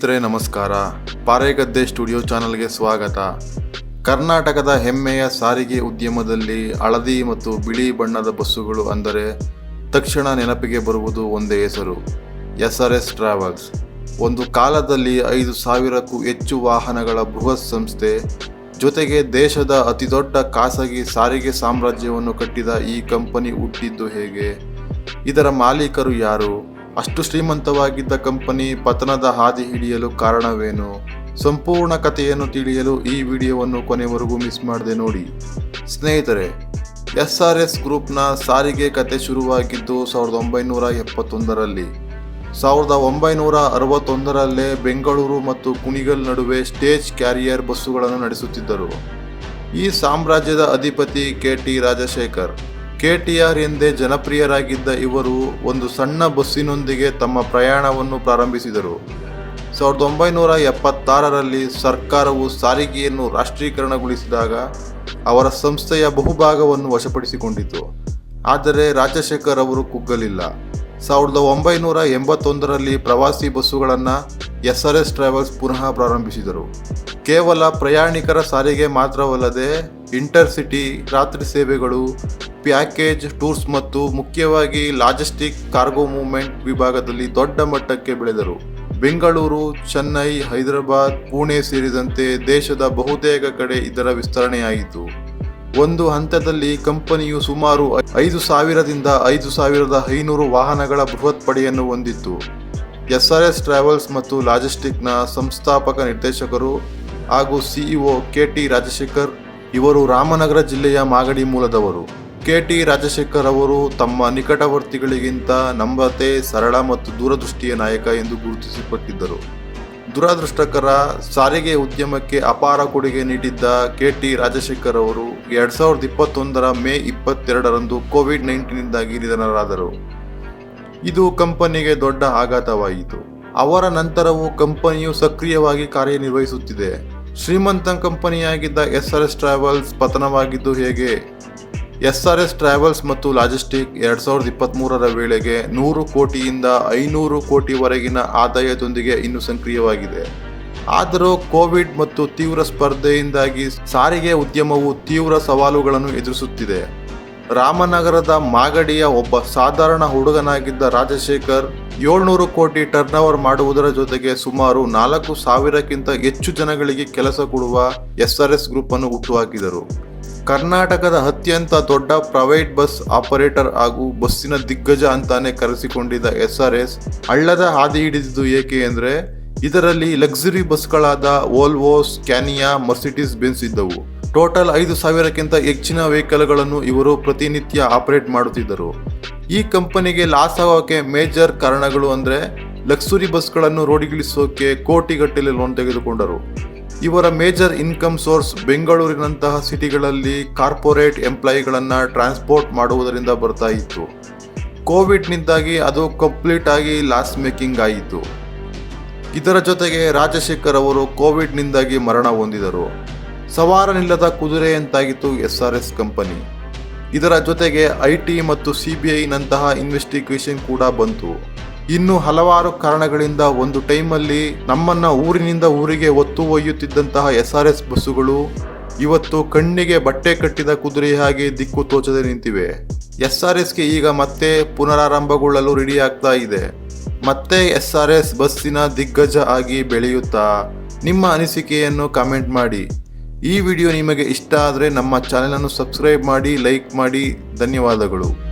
ಸ್ನೇಹಿತರೆ, ನಮಸ್ಕಾರ. ಪಾರೆಗದ್ದೆ ಸ್ಟುಡಿಯೋ ಚಾನಲ್ಗೆ ಸ್ವಾಗತ. ಕರ್ನಾಟಕದ ಹೆಮ್ಮೆಯ ಸಾರಿಗೆ ಉದ್ಯಮದಲ್ಲಿ ಹಳದಿ ಮತ್ತು ಬಿಳಿ ಬಣ್ಣದ ಬಸ್ಸುಗಳು ಅಂದರೆ ತಕ್ಷಣ ನೆನಪಿಗೆ ಬರುವುದು ಒಂದೇ ಹೆಸರು, ಎಸ್ ಆರ್ ಎಸ್ ಟ್ರಾವೆಲ್ಸ್. ಒಂದು ಕಾಲದಲ್ಲಿ ಐದು ಸಾವಿರಕ್ಕೂ ಹೆಚ್ಚು ವಾಹನಗಳ ಬೃಹತ್ ಸಂಸ್ಥೆ, ಜೊತೆಗೆ ದೇಶದ ಅತಿದೊಡ್ಡ ಖಾಸಗಿ ಸಾರಿಗೆ ಸಾಮ್ರಾಜ್ಯವನ್ನು ಕಟ್ಟಿದ ಈ ಕಂಪನಿ ಹುಟ್ಟಿದ್ದು ಹೇಗೆ, ಇದರ ಮಾಲೀಕರು ಯಾರು ಅಷ್ಟು ಶ್ರೀಮಂತವಾಗಿದ್ದ ಕಂಪನಿ ಪತನದ ಹಾದಿ ಹಿಡಿಯಲು ಕಾರಣವೇನು? ಸಂಪೂರ್ಣ ಕಥೆಯನ್ನು ತಿಳಿಯಲು ಈ ವಿಡಿಯೋವನ್ನು ಕೊನೆವರೆಗೂ ಮಿಸ್ ಮಾಡದೆ ನೋಡಿ. ಸ್ನೇಹಿತರೆ ಎಸ್ ಆರ್ ಎಸ್ ಗ್ರೂಪ್ನ ಸಾರಿಗೆ ಕತೆ ಶುರುವಾಗಿದ್ದು ಸಾವಿರದ ಒಂಬೈನೂರ ಎಪ್ಪತ್ತೊಂದರಲ್ಲಿ. ಸಾವಿರದ ಒಂಬೈನೂರ ಅರವತ್ತೊಂದರಲ್ಲೇ ಬೆಂಗಳೂರು ಮತ್ತು ಕುಣಿಗಲ್ ನಡುವೆ ಸ್ಟೇಜ್ ಕ್ಯಾರಿಯರ್ ಬಸ್ಸುಗಳನ್ನು ನಡೆಸುತ್ತಿದ್ದರು. ಈ ಸಾಮ್ರಾಜ್ಯದ ಅಧಿಪತಿ K T Rajashekar K T R ಎಂದೇ ಜನಪ್ರಿಯರಾಗಿದ್ದ ಇವರು ಒಂದು ಸಣ್ಣ ಬಸ್ಸಿನೊಂದಿಗೆ ತಮ್ಮ ಪ್ರಯಾಣವನ್ನು ಪ್ರಾರಂಭಿಸಿದರು. ಸಾವಿರದ ಒಂಬೈನೂರ ಎಪ್ಪತ್ತಾರರಲ್ಲಿ ಸರ್ಕಾರವು ಸಾರಿಗೆಯನ್ನು ರಾಷ್ಟ್ರೀಕರಣಗೊಳಿಸಿದಾಗ ಅವರ ಸಂಸ್ಥೆಯ ಬಹುಭಾಗವನ್ನು ವಶಪಡಿಸಿಕೊಂಡಿತು. ಆದರೆ ರಾಜಶೇಖರ್ ಅವರು ಕುಗ್ಗಲಿಲ್ಲ. ಸಾವಿರದ ಒಂಬೈನೂರ ಎಂಬತ್ತೊಂದರಲ್ಲಿ ಪ್ರವಾಸಿ ಬಸ್ಸುಗಳನ್ನು ಎಸ್ ಆರ್ ಎಸ್ ಟ್ರಾವೆಲ್ಸ್ ಪುನಃ ಪ್ರಾರಂಭಿಸಿದರು. ಕೇವಲ ಪ್ರಯಾಣಿಕರ ಸಾರಿಗೆ ಮಾತ್ರವಲ್ಲದೆ ಇಂಟರ್ಸಿಟಿ, ರಾತ್ರಿ ಸೇವೆಗಳು ಪ್ಯಾಕೇಜ್, ಟೂರ್ಸ್ ಮತ್ತು ಮುಖ್ಯವಾಗಿ ಲಾಜಿಸ್ಟಿಕ್ ಕಾರ್ಗೋ ಮೂವ್ಮೆಂಟ್ ವಿಭಾಗದಲ್ಲಿ ದೊಡ್ಡ ಮಟ್ಟಕ್ಕೆ ಬೆಳೆದರು. ಬೆಂಗಳೂರು, ಚೆನ್ನೈ, ಹೈದರಾಬಾದ್, ಪುಣೆ ಸೇರಿದಂತೆ ದೇಶದ ಬಹುತೇಕ ಕಡೆ ಇದರ ವಿಸ್ತರಣೆಯಾಯಿತು. ಒಂದು ಹಂತದಲ್ಲಿ ಕಂಪನಿಯು ಸುಮಾರು ಐದು ಸಾವಿರದಿಂದ ಐದು ಸಾವಿರದ ಐನೂರು ವಾಹನಗಳ ಬೃಹತ್ ಪಡೆಯನ್ನು ಹೊಂದಿತ್ತು. ಎಸ್ ಆರ್ ಎಸ್ ಟ್ರಾವೆಲ್ಸ್ ಮತ್ತು ಲಾಜಿಸ್ಟಿಕ್ನ ಸಂಸ್ಥಾಪಕ ನಿರ್ದೇಶಕರು ಹಾಗೂ ಸಿಇಒ ಕೆ ಟಿ ರಾಜಶೇಖರ್, ಇವರು ರಾಮನಗರ ಜಿಲ್ಲೆಯ ಮಾಗಡಿ ಮೂಲದವರು. ಕೆ ಟಿ ರಾಜಶೇಖರ್ ಅವರು ತಮ್ಮ ನಿಕಟವರ್ತಿಗಳಿಗಿಂತ ನಂಬತೆ, ಸರಳ ಮತ್ತು ದೂರದೃಷ್ಟಿಯ ನಾಯಕ ಎಂದು ಗುರುತಿಸಲ್ಪಟ್ಟಿದ್ದರು ದುರದೃಷ್ಟಕರ ಸಾರಿಗೆ ಉದ್ಯಮಕ್ಕೆ ಅಪಾರ ಕೊಡುಗೆ ನೀಡಿದ್ದ ಕೆ ಟಿ ರಾಜಶೇಖರ್ ಅವರು ಎರಡ್ ಸಾವಿರದ ಇಪ್ಪತ್ತೊಂದರ ಮೇ ಇಪ್ಪತ್ತೆರಡರಂದು ಕೋವಿಡ್ ನೈನ್ಟೀನ್ನಿಂದಾಗಿ ನಿಧನರಾದರು. ಇದು ಕಂಪನಿಗೆ ದೊಡ್ಡ ಆಘಾತವಾಯಿತು. ಅವರ ನಂತರವೂ ಕಂಪನಿಯು ಸಕ್ರಿಯವಾಗಿ ಕಾರ್ಯನಿರ್ವಹಿಸುತ್ತಿದೆ. ಶ್ರೀಮಂತ ಕಂಪನಿಯಾಗಿದ್ದ ಎಸ್ ಆರ್ ಎಸ್ ಟ್ರಾವೆಲ್ಸ್ ಪತನವಾಗಿದ್ದು ಹೇಗೆ? ಎಸ್ ಆರ್ ಎಸ್ ಟ್ರಾವೆಲ್ಸ್ ಮತ್ತು ಲಾಜಿಸ್ಟಿಕ್ ಎರಡ್ ಸಾವಿರದ ಇಪ್ಪತ್ತ್ಮೂರರ ವೇಳೆಗೆ ನೂರು ಕೋಟಿಯಿಂದ ಐನೂರು ಕೋಟಿವರೆಗಿನ ಆದಾಯದೊಂದಿಗೆ ಇನ್ನೂ ಸಕ್ರಿಯವಾಗಿದೆ. ಆದರೂ ಕೋವಿಡ್ ಮತ್ತು ತೀವ್ರ ಸ್ಪರ್ಧೆಯಿಂದಾಗಿ ಸಾರಿಗೆ ಉದ್ಯಮವು ತೀವ್ರ ಸವಾಲುಗಳನ್ನು ಎದುರಿಸುತ್ತಿದೆ. ರಾಮನಗರದ ಮಾಗಡಿಯ ಒಬ್ಬ ಸಾಧಾರಣ ಹುಡುಗನಾಗಿದ್ದ ರಾಜಶೇಖರ್ ಏಳ್ನೂರು ಕೋಟಿ ಟರ್ನ್ ಓವರ್ ಮಾಡುವುದರ ಜೊತೆಗೆ ಸುಮಾರು ನಾಲ್ಕು ಸಾವಿರಕ್ಕಿಂತ ಹೆಚ್ಚು ಜನಗಳಿಗೆ ಕೆಲಸ ಕೊಡುವ ಎಸ್ ಆರ್ ಎಸ್ ಗ್ರೂಪ್ ಅನ್ನು ಹುಟ್ಟುಹಾಕಿದರು ಕರ್ನಾಟಕದ ಅತ್ಯಂತ ದೊಡ್ಡ ಪ್ರೈವೇಟ್ ಬಸ್ ಆಪರೇಟರ್ ಹಾಗೂ ಬಸ್ಸಿನ ದಿಗ್ಗಜ ಅಂತಾನೆ ಕರೆಸಿಕೊಂಡಿದ್ದ ಎಸ್ ಆರ್ ಎಸ್ ಹಳ್ಳದ ಹಾದಿ ಹಿಡಿದಿದ್ದು ಏಕೆ ಅಂದರೆ, ಇದರಲ್ಲಿ ಲಕ್ಸುರಿ ಬಸ್ಗಳಾದ ವೋಲ್ವೋ, ಸ್ಕ್ಯಾನಿಯಾ ಮರ್ಸಿಟೀಸ್ ಬೆನ್ಸ್ ಇದ್ದವು. ಟೋಟಲ್ ಐದು ಸಾವಿರಕ್ಕಿಂತ ಹೆಚ್ಚಿನ ವೆಹಿಕಲ್ಗಳನ್ನು ಇವರು ಪ್ರತಿನಿತ್ಯ ಆಪರೇಟ್ ಮಾಡುತ್ತಿದ್ದರು. ಈ ಕಂಪನಿಗೆ ಲಾಸ್ ಆಗೋಕೆ ಮೇಜರ್ ಕಾರಣಗಳು ಅಂದರೆ, ಲಕ್ಸುರಿ ಬಸ್ಗಳನ್ನು ರೋಡಿಗಿಳಿಸೋಕೆ ಕೋಟಿಗಟ್ಟಲೆ ಲೋನ್ ತೆಗೆದುಕೊಂಡರು. ಇವರ ಮೇಜರ್ ಇನ್ಕಮ್ ಸೋರ್ಸ್ ಬೆಂಗಳೂರಿನಂತಹ ಸಿಟಿಗಳಲ್ಲಿ ಕಾರ್ಪೊರೇಟ್ ಎಂಪ್ಲಾಯಿಗಳನ್ನು ಟ್ರಾನ್ಸ್ಪೋರ್ಟ್ ಮಾಡುವುದರಿಂದ ಬರ್ತಾ ಇತ್ತು. ಕೋವಿಡ್ನಿಂದಾಗಿ ಅದು ಕಂಪ್ಲೀಟ್ ಆಗಿ ಲಾಸ್ ಮೇಕಿಂಗ್ ಆಯಿತು. ಇದರ ಜೊತೆಗೆ ರಾಜಶೇಖರ್ ಅವರು ಕೋವಿಡ್ನಿಂದಾಗಿ ಮರಣ ಹೊಂದಿದರು. ಸವಾರನಿಲ್ಲದ ಕುದುರೆಯಂತಾಗಿತ್ತು ಎಸ್ ಆರ್ ಎಸ್ ಕಂಪನಿ. ಇದರ ಜೊತೆಗೆ ಐ ಟಿ ಮತ್ತು ಸಿ ಬಿ ಐನಂತಹ ಇನ್ವೆಸ್ಟಿಗೇಷನ್ ಕೂಡ ಬಂತು. ಇನ್ನು ಹಲವಾರು ಕಾರಣಗಳಿಂದ ಒಂದು ಟೈಮಲ್ಲಿ ನಮ್ಮನ್ನ ಊರಿನಿಂದ ಊರಿಗೆ ಒತ್ತು ಒಯ್ಯುತ್ತಿದ್ದಂತಹ ಎಸ್ ಆರ್ ಎಸ್ ಬಸ್ಸುಗಳು ಇವತ್ತು ಕಣ್ಣಿಗೆ ಬಟ್ಟೆ ಕಟ್ಟಿದ ಕುದುರೆ ಹಾಗೆ ದಿಕ್ಕು ತೋಚದೆ ನಿಂತಿವೆ. ಎಸ್ ಆರ್ ಎಸ್ಗೆ ಈಗ ಮತ್ತೆ ಪುನರಾರಂಭಗೊಳ್ಳಲು ರೆಡಿ ಆಗ್ತಾ ಇದೆ. ಮತ್ತೆ ಎಸ್ ಆರ್ ಎಸ್ ಬಸ್ಸಿನ ದಿಗ್ಗಜ ಆಗಿ ಬೆಳೆಯುತ್ತಾ? ನಿಮ್ಮ ಅನಿಸಿಕೆಯನ್ನು ಕಮೆಂಟ್ ಮಾಡಿ. ಈ ವಿಡಿಯೋ ನಿಮಗೆ ಇಷ್ಟ ಆದರೆ ನಮ್ಮ ಚಾನೆಲನ್ನು ಸಬ್ಸ್ಕ್ರೈಬ್ ಮಾಡಿ ಲೈಕ್ ಮಾಡಿ. ಧನ್ಯವಾದಗಳು.